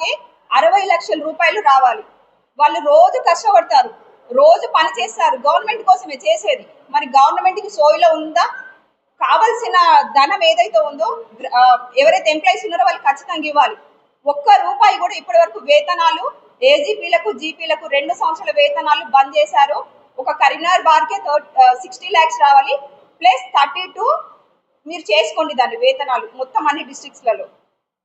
వారికి అరవై లక్షల రూపాయలు రావాలి. వాళ్ళు రోజు కష్టపడతారు. రోజు పని చేస్తారు. గవర్నమెంట్ కోసమే చేసేది. మరి గవర్నమెంట్కి సోయిలో ఉందా? కావలసిన ధనం ఏదైతే ఉందో ఎవరైతే ఎంప్లాయీస్ ఉన్నారో వాళ్ళు ఖచ్చితంగా ఇవ్వాలి. ఒక్క రూపాయి కూడా ఇప్పటి వరకు వేతనాలు ఏజీపీలకు జీపీలకు రెండు సంవత్సరాల వేతనాలు బంద్ చేశారు. ఒక కరీంనగర్ బార్కే సిక్స్టీ ల్యాక్స్ రావాలి. ప్లస్ థర్టీ టూ మీరు చేసుకోండి దాన్ని వేతనాలు. మొత్తం అన్ని డిస్ట్రిక్ట్స్లలో.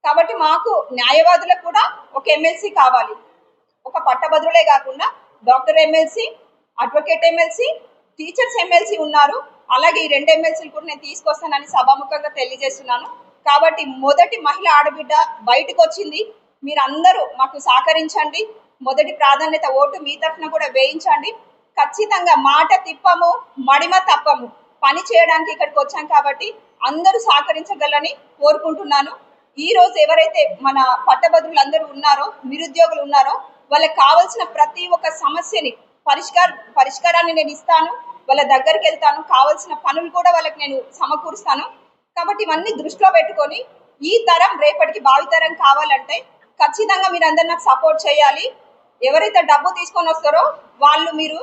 కాబట్టి మాకు న్యాయవాదులకు కూడా ఒక ఎమ్మెల్సీ కావాలి. ఒక పట్టభద్రులే కాకుండా doctor MLC advocate MLC teachers MLC ఉన్నారు. అలాగే ఈ రెండు ఎమ్మెల్సీలు కూడా నేను తీసుకొస్తానని సభాముఖంగా తెలియజేస్తున్నాను. కాబట్టి మొదటి మహిళ ఆడబిడ్డ బయటకు వచ్చింది. మీరందరూ మాకు సహకరించండి. మొదటి ప్రాధాన్యత ఓటు మీ తరఫున కూడా వేయించండి. ఖచ్చితంగా మాట తిప్పము మడిమ తప్పము. పని చేయడానికి ఇక్కడికి వచ్చాం కాబట్టి అందరూ సహకరించగలని కోరుకుంటున్నాను. ఈ రోజు ఎవరైతే మన పట్టభద్రులు అందరూ ఉన్నారో నిరుద్యోగులు ఉన్నారో వాళ్ళకి కావాల్సిన ప్రతి ఒక్క సమస్యని పరిష్కార పరిష్కారాన్ని నేను ఇస్తాను వాళ్ళ దగ్గరికి వెళ్తాను కావాల్సిన పనులు కూడా వాళ్ళకి నేను సమకూరుస్తాను. కాబట్టి ఇవన్నీ దృష్టిలో పెట్టుకొని ఈ తరం రేపటికి భావితరం కావాలంటే ఖచ్చితంగా మీరు అందరు నాకు సపోర్ట్ చేయాలి. ఎవరైతే డబ్బు తీసుకొని వస్తారో వాళ్ళు మీరు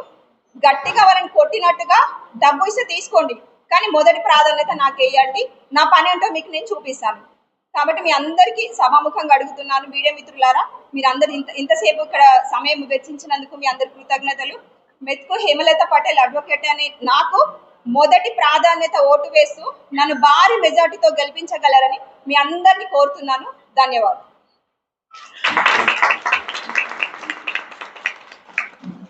గట్టిగా వాళ్ళని కొట్టినట్టుగా డబ్బు ఇస్తే తీసుకోండి. కానీ మొదటి ప్రాధాన్యత నాకు వేయండి నా పని ఏంటో మీకు నేను చూపిస్తాను. కాబట్టి మీ అందరికీ సభాముఖంగా అడుగుతున్నాను మీడియా మిత్రులారా మీరు ఇంత ఇంతసేపు ఇక్కడ సమయం వెచ్చించినందుకు మీ అందరి కృతజ్ఞతలు. మెతుకు హేమలత పటేల్ అడ్వకేట్ అని నాకు మొదటి ప్రాధాన్యత ఓటు వేస్తూ నన్ను భారీ మెజార్టీతో గెలిపించగలరని మీ అందరినీ కోరుతున్నాను. ధన్యవాదాలు.